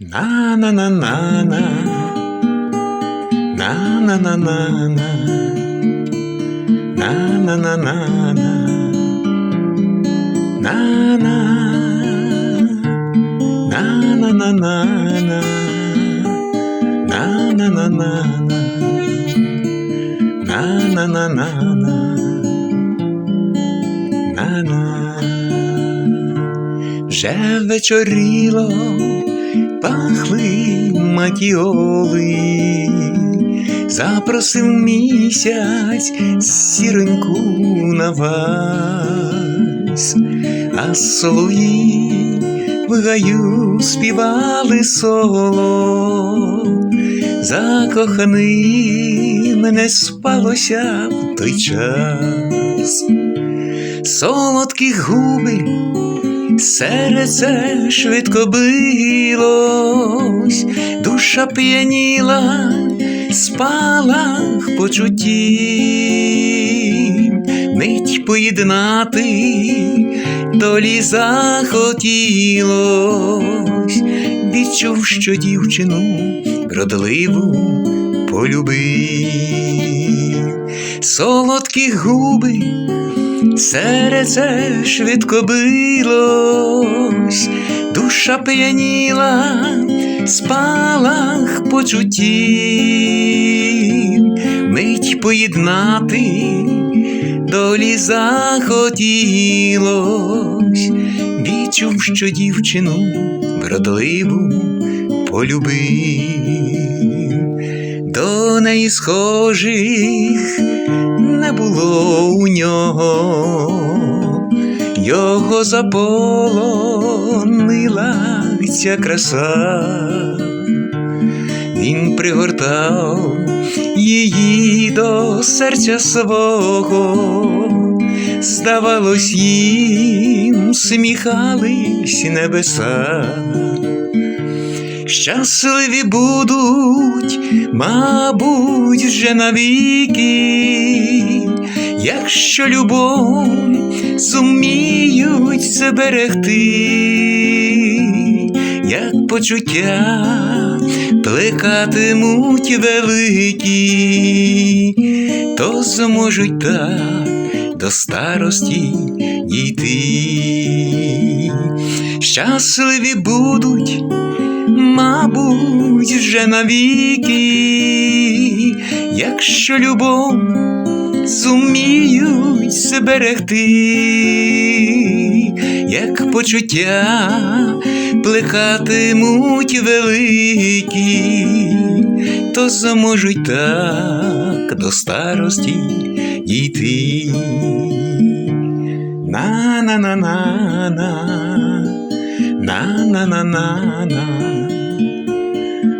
На-на-на-на-на. На-на-на-на-на. На-на-на-на-на. На-на. На-на-на-на-на. На-на-на-на-на. На-на-на-на-на. На-на. Вже вечоріло пахли матіоли, запросив місяць сіроньку на вальс, а солов'ї в гаю співали соло, закоханим не спалося в той час. Солодкі губи, серце швидко билось, душа п'яніла, спалах почуттів, мить поєднати долі захотілось, відчув, що дівчину вродливу полюбив, солодкі губи серце швидко билось, душа п'яніла, спалах почуттів, мить поєднати долі захотілось, відчув, що дівчину вродливу полюбив, до неї схожих не було у нього, його заполонила ця краса, він пригортав її до серця свого, здавалось, їм сміхались небеса. Щасливі будуть, мабуть, вже навіки, якщо любов зуміють зберегти, як почуття плекатимуть великі, то зможуть так до старості дійти. Щасливі будуть мабуть, вже навіки, якщо любов зуміють зберегти, як почуття плекатимуть великі, то зможуть так до старості дійти. На на на на на на на на на на